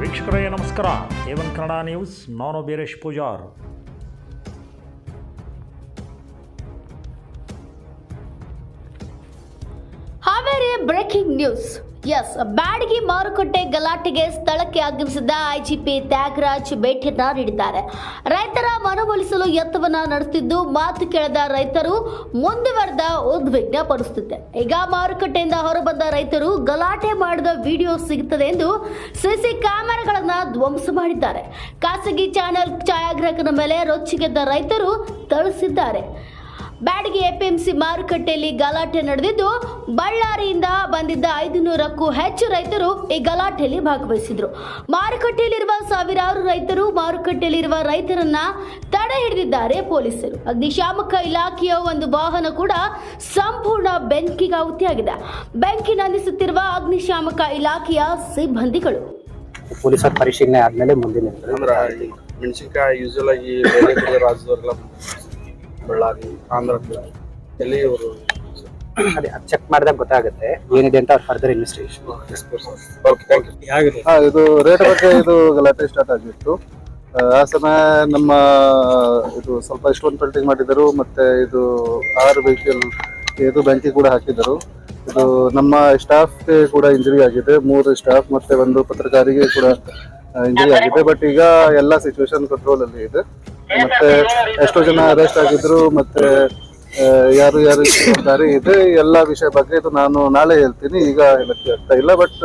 ವೀಕ್ಷಕರೇ, ನಮಸ್ಕಾರ. A one Kannada news, ನಾನು Beeresh Pujar. Haveri breaking news. Yes, Byadgi ಮಾರುಕಟ್ಟೆ ಗಲಾಟೆಗೆ ಸ್ಥಳಕ್ಕೆ ಆಗಮಿಸಿದ ಐಜಿಪಿ ತ್ಯಾಗರಾಜ್ ಭೇಟಿಯನ್ನ ನೀಡಿದ್ದಾರೆ. ರೈತರ ಮನವೊಲಿಸಲು ಯತ್ನವನ್ನ ನಡೆಸುತ್ತಿದ್ದು ಮಾತು ಕೇಳದ ರೈತರು ಮುಂದುವರೆದ ಉದ್ವಿಗ್ನ ಪರಿಸ್ಥಿತಿ ಈಗ ಮಾರುಕಟ್ಟೆಯಿಂದ ಹೊರಬಂದ ರೈತರು ಗಲಾಟೆ ಮಾಡಿದ ವಿಡಿಯೋ ಸಿಗುತ್ತದೆ ಎಂದು ಸಿಸಿ ಕ್ಯಾಮೆರಾಗಳನ್ನ ಧ್ವಂಸ ಮಾಡಿದ್ದಾರೆ. ಖಾಸಗಿ ಚಾನೆಲ್ ಛಾಯಾಗ್ರಾಹಕನ ಮೇಲೆ ರೊಚ್ಚಿಗೆದ್ದ ರೈತರು ಥಳಿಸಿದ್ದಾರೆ ಬ್ಯಾಡಗಿ ಎಪಿಎಂಸಿ ಮಾರುಕಟ್ಟೆಯಲ್ಲಿ ಗಲಾಟೆ ನಡೆದಿದ್ದು ಬಳ್ಳಾರಿಯಿಂದ ಬಂದಿದ್ದ ಐದುನೂರಕ್ಕೂ ಹೆಚ್ಚು ರೈತರು ಈ ಗಲಾಟೆಯಲ್ಲಿ ಭಾಗವಹಿಸಿದ್ರು. ಮಾರುಕಟ್ಟೆಯಲ್ಲಿರುವ ಸಾವಿರಾರು ರೈತರು ಮಾರುಕಟ್ಟೆಯಲ್ಲಿರುವ ರೈತರನ್ನ ತಡೆ ಹಿಡಿದಿದ್ದಾರೆ ಪೊಲೀಸರು. ಅಗ್ನಿಶಾಮಕ ಇಲಾಖೆಯ ಒಂದು ವಾಹನ ಕೂಡ ಸಂಪೂರ್ಣ ಬೆಂಕಿಗಾಹುತಿಯಾಗಿದೆ ಬೆಂಕಿ ನಂದಿಸುತ್ತಿರುವ ಅಗ್ನಿಶಾಮಕ ಇಲಾಖೆಯ ಸಿಬ್ಬಂದಿಗಳು. ಪೊಲೀಸರ ಪರಿಶೀಲನೆ ಆದ್ಮೇಲೆ ಮುಂದಿನ ಮೆಣಸಿನಕಾಯಿ ಯೂಸ್ವಲ್ ಆಗಿ ಬೇರೆ ಬೇರೆ ರಾಜ್ಯದವರೆಲ್ಲ ಬಳ್ಳಾರಿ ಆಂಧ್ರ ಎಲ್ಲಿ ಇವರು? ಅದೇ ಚೆಕ್ ಮಾಡಿದಾಗ ಗೊತ್ತಾಗುತ್ತೆ. ಏನಿದೆ ಅಂತ further investigation okay thank you ಹಾ ಇದು ರೇಟ್ ಬಗ್ಗೆ ಇದು ಗಲಾಟೆ ಸ್ಟಾರ್ಟ್ ಆಗಿತ್ತು. ಆ, ಆ ಸಮಯ ನಮ್ಮ ಇದು ಸ್ವಲ್ಪ ಇಷ್ಟೊಂದು ಪೆಲ್ಟಿಂಗ್ ಮಾಡಿದರು ಮತ್ತೆ ಇದು ಆರು ವೆಹಿಕಲ್ ಇದು ಬ್ಯಾಂಕಿಗೆ ಕೂಡ ಹಾಕಿದರು ಇದು ನಮ್ಮ ಸ್ಟಾಫ್ಗೆ ಕೂಡ ಇಂಜರಿ ಆಗಿದೆ ಮೂರು ಸ್ಟಾಫ್ ಮತ್ತೆ ಒಂದು ಪತ್ರಕಾರಿಗೆ ಕೂಡ ಇಂಜರಿ ಆಗಿದೆ. ಬಟ್ ಈಗ ಎಲ್ಲ ಸಿಚುವೇಶನ್ ಕಂಟ್ರೋಲ್ ಅಲ್ಲಿ ಇದೆ. ಮತ್ತೆ ಎಷ್ಟೋ ಜನ ಅರೆಸ್ಟ್ ಆಗಿದ್ರು ಮತ್ತೆ ಯಾರು ಯಾರು ಇದ್ದಾರೆ ಇದೆ ಎಲ್ಲ ವಿಷಯ ಬಗ್ಗೆ ಇದು ನಾನು ನಾಳೆ ಹೇಳ್ತೀನಿ. ಈಗ ಹೇಳಕ್ಕೆ ಆಗ್ತಾ ಇಲ್ಲ ಬಟ್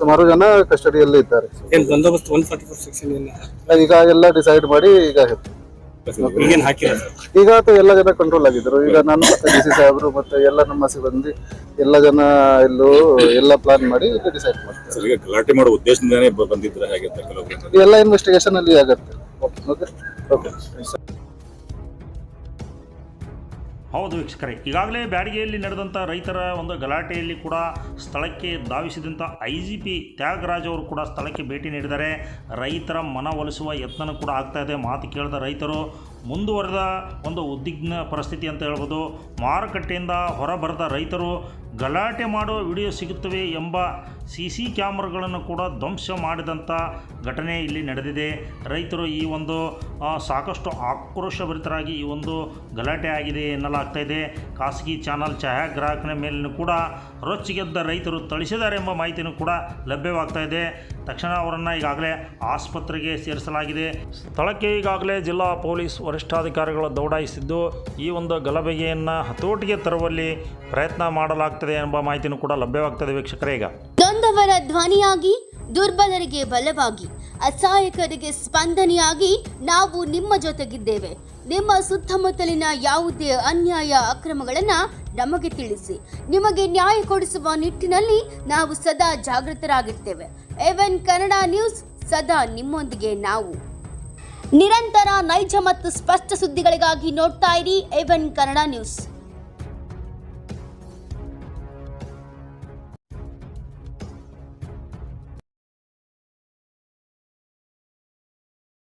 ಸುಮಾರು ಜನ ಕಸ್ಟಡಿಯಲ್ಲಿ ಇದ್ದಾರೆ. ಏನ್ ಬಂದೋಬಸ್ತ್ ಒನ್ ಫಾರ್ಟಿ ಫೋರ್ ಸೆಕ್ಷನ್ ಈಗ ಎಲ್ಲ ಡಿಸೈಡ್ ಮಾಡಿ ಈಗ ಹೇಳ್ತೀನಿ. ಈಗೇನ್ ಹಾಕಿಲ್ಲ ಸರ್ ಈಗ ಆತ ಎಲ್ಲ ಜನ ಕಂಟ್ರೋಲ್ ಆಗಿದ್ರು. ಈಗ ನಾನು ಮತ್ತೆ ಡಿ ಸಿ ಸಾಹೇಬರು ಮತ್ತೆ ಎಲ್ಲ ನಮ್ಮ ಸಿಬ್ಬಂದಿ ಎಲ್ಲ ಜನ ಇಲ್ಲೂ ಎಲ್ಲ ಪ್ಲಾನ್ ಮಾಡಿ ಡಿಸೈಡ್ ಮಾಡ್ತಾರೆ. ಈಗ ಗಲಾಟೆ ಮಾಡೋ ಉದ್ದೇಶದಿಂದಾನೇ ಬ- ಬಂದಿದ್ರೆ ಹೇಗೆ ಎಲ್ಲ ಇನ್ವೆಸ್ಟಿಗೇಷನ್ ಅಲ್ಲಿ ಆಗತ್ತೆ. ಓಕೆ ಓಕೆ ಹೌದು ವೀಕ್ಷಕರೇ, ಈಗಾಗಲೇ ಬ್ಯಾಡಗಿಯಲ್ಲಿ ನಡೆದಂಥ ರೈತರ ಒಂದು ಗಲಾಟೆಯಲ್ಲಿ ಕೂಡ ಸ್ಥಳಕ್ಕೆ ಧಾವಿಸಿದಂಥ ಐ ಜಿ ಪಿ ತ್ಯಾಗರಾಜ್ ಅವರು ಕೂಡ ಸ್ಥಳಕ್ಕೆ ಭೇಟಿ ನೀಡಿದ್ದಾರೆ. ರೈತರ ಮನವೊಲಿಸುವ ಯತ್ನ ಕೂಡ ಆಗ್ತಾ ಇದೆ. ಮಾತು ಕೇಳಿದ ರೈತರು, ಮುಂದುವರೆದ ಒಂದು ಉದ್ವಿಗ್ನ ಪರಿಸ್ಥಿತಿ ಅಂತ ಹೇಳ್ಬೋದು. ಮಾರುಕಟ್ಟೆಯಿಂದ ಹೊರಬರದ ರೈತರು, ಗಲಾಟೆ ಮಾಡೋ ವಿಡಿಯೋ ಸಿಗುತ್ತವೆ ಎಂಬ ಸಿ ಸಿ ಕ್ಯಾಮ್ರಾಗಳನ್ನು ಕೂಡ ಧ್ವಂಸ ಮಾಡಿದಂಥ ಘಟನೆ ಇಲ್ಲಿ ನಡೆದಿದೆ. ರೈತರು ಈ ಒಂದು ಸಾಕಷ್ಟು ಆಕ್ರೋಶಭರಿತರಾಗಿ ಈ ಒಂದು ಗಲಾಟೆ ಆಗಿದೆ ಎನ್ನಲಾಗ್ತಾ ಇದೆ. ಖಾಸಗಿ ಚಾನಲ್ ಛಾಯಾಗ್ರಾಹಕನ ಮೇಲೂ ಕೂಡ ರೊಚ್ಚಿಗೆದ್ದ ರೈತರು ಥಳಿಸಿದ್ದಾರೆ ಎಂಬ ಮಾಹಿತಿಯೂ ಕೂಡ ಲಭ್ಯವಾಗ್ತಾ ಇದೆ. ತಕ್ಷಣ ಅವರನ್ನು ಈಗಾಗಲೇ ಆಸ್ಪತ್ರೆಗೆ ಸೇರಿಸಲಾಗಿದೆ. ಸ್ಥಳಕ್ಕೆ ಈಗಾಗಲೇ ಜಿಲ್ಲಾ ಪೊಲೀಸ್ ವರಿಷ್ಠಾಧಿಕಾರಿಗಳು ದೌಡಾಯಿಸಿದ್ದು, ಈ ಒಂದು ಗಲಭೆಯನ್ನು ಹತೋಟಿಗೆ ತರುವಲ್ಲಿ ಪ್ರಯತ್ನ ಮಾಡಲಾಗ್ತದೆ ಎಂಬ ಮಾಹಿತಿಯೂ ಕೂಡ ಲಭ್ಯವಾಗ್ತದೆ ವೀಕ್ಷಕರೇ ಈಗ. ನೊಂದವರ ಧ್ವನಿಯಾಗಿ ದುರ್ಬಲರಿಗೆ ಬಲವಾಗಿ. ಅಸಹಾಯಕರಿಗೆ ಸ್ಪಂದನೆಯಾಗಿ ನಾವು ನಿಮ್ಮ ಜೊತೆಗಿದ್ದೇವೆ. ನಿಮ್ಮ ಸುತ್ತಮುತ್ತಲಿನ ಯಾವುದೇ ಅನ್ಯಾಯ ಅಕ್ರಮಗಳನ್ನು ನಮಗೆ ತಿಳಿಸಿ. ನಿಮಗೆ ನ್ಯಾಯ ಕೊಡಿಸುವ ನಿಟ್ಟಿನಲ್ಲಿ ನಾವು ಸದಾ ಜಾಗೃತರಾಗಿರ್ತೇವೆ. ಎವೆನ್ ಕನ್ನಡ ನ್ಯೂಸ್, ಸದಾ ನಿಮ್ಮೊಂದಿಗೆ ನಾವು. ನಿರಂತರ ನೈಜ ಮತ್ತು ಸ್ಪಷ್ಟ ಸುದ್ದಿಗಳಿಗಾಗಿ ನೋಡ್ತಾ ಇರಿ ಎವನ್ ಕನ್ನಡ ನ್ಯೂಸ್.